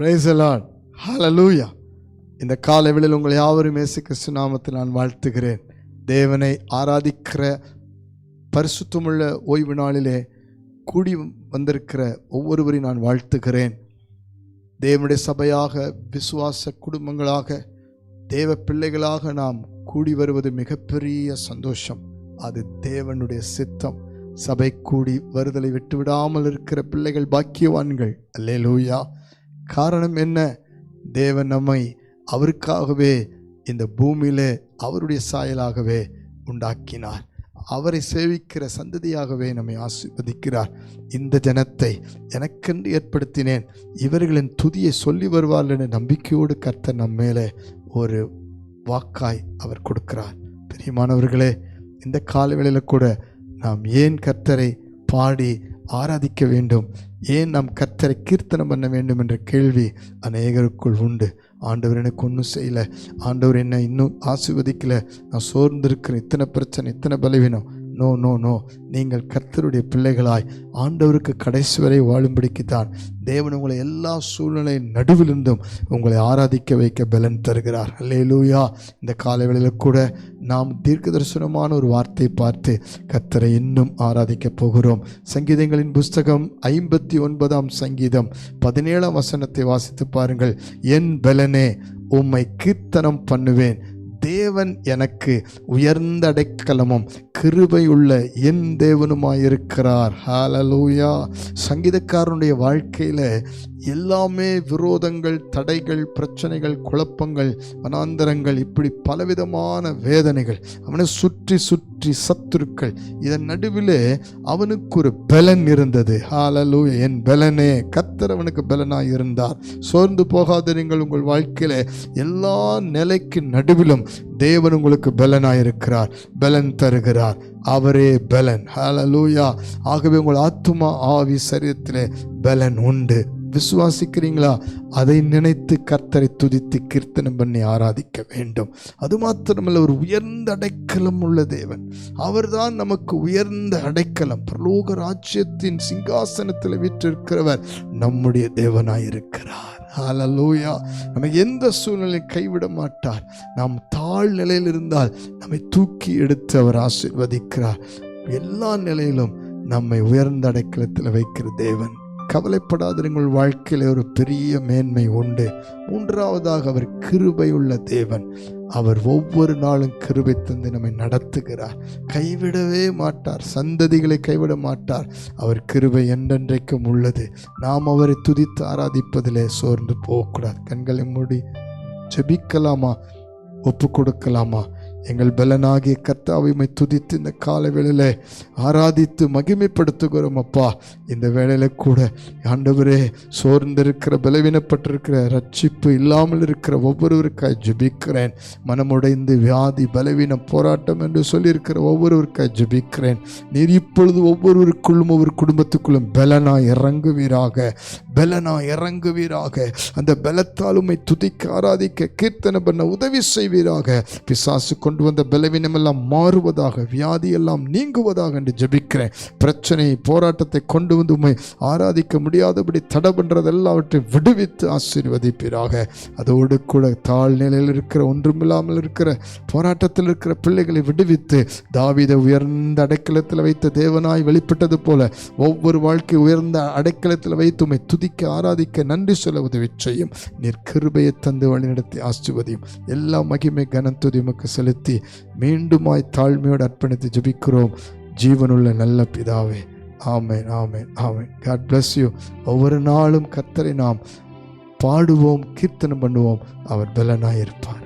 பிரைசலான் hallelujah இந்த காலைவெளியில் உங்கள் யாவரும் இயேசு கிறிஸ்து நாமத்தில் நான் வாழ்த்துகிறேன். தேவனை ஆராதிக்கிற பரிசுத்தமுள்ள ஓய்வு நாளிலே கூடி வந்திருக்கிற ஒவ்வொருவரையும் நான் வாழ்த்துகிறேன். தேவனுடைய சபையாக விசுவாச குடும்பங்களாக தேவ பிள்ளைகளாக நாம் கூடி வருவது மிகப்பெரிய சந்தோஷம். அது தேவனுடைய சித்தம். சபை கூடி வருதலை விட்டு விடாமல் இருக்கிற பிள்ளைகள் பாக்கியவான்கள். அல்லேலூயா. காரணம் என்ன? தேவன் நம்மை அவருக்காகவே இந்த பூமியில் அவருடைய சாயலாகவே உண்டாக்கினார். அவரை சேவிக்கிற சந்ததியாகவே நம்மை ஆசிர்வதிக்கிறார். இந்த ஜனத்தை எனக்கென்று ஏற்படுத்தினேன். இவர்களின் துதியை சொல்லி வருவார்கள் என நம்பிக்கையோடு கர்த்தர் நம் மேலே ஒரு வாக்காய் அவர் கொடுக்கிறார். பிரியமானவர்களே இந்த காலவேளையில் கூட நாம் ஏன் கர்த்தரை பாடி ஆராதிக்க வேண்டும். ஏன் நாம் கர்த்தரை கீர்த்தனம் பண்ண வேண்டும் என்ற கேள்வி அநேகருக்குள் உண்டு. ஆண்டவர் எனக்கு ஒன்றும் செய்யலை. ஆண்டவர் என்னை இன்னும் ஆசிர்வதிக்கலை. நான் சோர்ந்திருக்கிறேன். இத்தனை பிரச்சனை இத்தனை பலவீனம். நோ நோ நோ நீங்கள் கர்த்தருடைய பிள்ளைகளாய் ஆண்டவருக்கு கடைசி வரை வாழும்படிக்கு தான் தேவன் உங்களை எல்லா சூழ்நிலை நடுவிலிருந்தும் உங்களை ஆராதிக்க வைக்க பலன் தருகிறார். அல்லேலூயா இந்த காலைவேளையில் கூட நாம் தீர்க்க தரிசனமான ஒரு வார்த்தையை பார்த்து கர்த்தரை இன்னும் ஆராதிக்கப் போகிறோம். சங்கீதங்களின் புஸ்தகம் ஐம்பத்தி ஒன்பதாம் சங்கீதம் பதினேழாம் வசனத்தை வாசித்து பாருங்கள். என் பலனே உம்மை கீர்த்தனம் பண்ணுவேன். தேவன் எனக்கு உயர்ந்த அடைக்கலமும் கிருபையுள்ள என் தேவனுமாயிருக்கிறார். ஹாலலூயா சங்கீதக்காரனுடைய வாழ்க்கையில் எல்லாமே விரோதங்கள் தடைகள் பிரச்சனைகள் குழப்பங்கள் வனாந்தரங்கள் இப்படி பலவிதமான வேதனைகள் அவனை சுற்றி சுற்றி சத்துருக்கள் இதன் நடுவிலே அவனுக்கு ஒரு பலன் இருந்தது. ஹாலலூ என் பலனே கத்தர் அவனுக்கு இருந்தார் சோர்ந்து போகாத நீங்கள் உங்கள் வாழ்க்கையில் எல்லா நிலைக்கு நடுவிலும் தேவன் உங்களுக்கு பலனாயிருக்கிறார் பலன் தருகிறார். அவரே பலன். ஹலலூயா ஆகவே உங்கள் ஆத்மா ஆவி சரீரத்திலே பலன் உண்டு. விசுவாசிக்கிறீங்களா? அதை நினைத்து கர்த்தரை துதித்து கீர்த்தனம் பண்ணி ஆராதிக்க வேண்டும். அது மாத்திரமல்ல ஒரு உயர்ந்த அடைக்கலம் உள்ள தேவன். அவர்தான் நமக்கு உயர்ந்த அடைக்கலம். பிரலோக ராஜ்யத்தின் சிங்காசனத்தில் வீற்றிருக்கிறவர் நம்முடைய தேவனாயிருக்கிறார். ஹலலூயா நம்ம எந்த சூழ்நிலையும் கைவிட மாட்டார் நாம் தாழ் நிலையில் இருந்தால் நம்மை தூக்கி எடுத்து அவர் ஆசிர்வதிக்கிறார். எல்லா நிலையிலும் நம்மை உயர்ந்த அடைக்கலத்தில் வைக்கிற தேவன். கவலைப்படாதவங்கள் வாழ்க்கையில் ஒரு பெரிய மேன்மை உண்டு. மூன்றாவதாக அவர் கிருபையுள்ள தேவன். அவர் ஒவ்வொரு நாளும் கிருபை தந்து நம்மை நடத்துகிறார். கைவிடவே மாட்டார். சந்ததிகளை கைவிட மாட்டார். அவர் கிருபை என்றென்றைக்கும் உள்ளது. நாம் அவரை துதித்து ஆராதிப்பதிலே சோர்ந்து போகக்கூடாது. கண்களை மூடி ஜெபிக்கலாமா? ஒப்பு கொடுக்கலாமா எங்கள் பலனாகிய கர்த்தாவை துதித்து இந்த கால வேளையில் ஆராதித்து மகிமைப்படுத்துகிறோம் அப்பா. இந்த வேளையில் கூட ஆண்டவரே சோர்ந்திருக்கிற பலவீனப்பட்டிருக்கிற ரட்சிப்பு இல்லாமல் இருக்கிற ஒவ்வொருவருக்காய் ஜபிக்கிறேன். மனமுடைந்து வியாதி பலவீனம் போராட்டம் என்று சொல்லியிருக்கிற ஒவ்வொருவருக்காய் ஜபிக்கிறேன். நீர் இப்பொழுது ஒவ்வொருவருக்குள்ளும் ஒவ்வொரு குடும்பத்துக்குள்ளும் பலனா இறங்குவீராக. பலனா இறங்குவீராக. அந்த பலத்தால் உண்மை துதிக்க ஆராதிக்க கீர்த்தனை பண்ண உதவி செய்வீராக. பிசாசு கொண்டு வந்த பலவீனம் எல்லாம் மாறுவதாக வியாதி எல்லாம் நீங்குவதாக என்று ஜெபிக்கிறேன். பிரச்சனை போராட்டத்தை கொண்டு வந்து உண்மை ஆராதிக்க முடியாதபடி தடை பண்ணுறது எல்லாவற்றையும் விடுவித்து ஆசீர்வதிப்பீராக. அதோடு கூட தாழ்நிலையில் இருக்கிற ஒன்றுமில்லாமல் இருக்கிற போராட்டத்தில் இருக்கிற பிள்ளைகளை விடுவித்து தாவித உயர்ந்த அடைக்கலத்தில் வைத்த தேவனாய் வெளிப்பட்டது போல ஒவ்வொரு வாழ்க்கை உயர்ந்த அடைக்கலத்தில் வைத்து உண்மை துதிக்க ஆராதிக்க நன்றி சொல்ல உதவி செய்யும். நீர் கிருபையை தந்து வழிநடத்தி ஆசிர்வதியும். எல்லா மகிமை கனத்துதி உமக்கு செலுத்தி மீண்டுமாய் தாழ்மையோடு அர்ப்பணித்து ஜபிக்கிறோம். ஜீவனுள்ள நல்ல பிதாவே. ஆமேன் ஆமேன் ஆமேன். காட் பிளஸ் யூ ஒவ்வொரு நாளும் கத்தரை நாம் பாடுவோம் கீர்த்தனம் பண்ணுவோம். அவர் பலனாயிருப்பார்.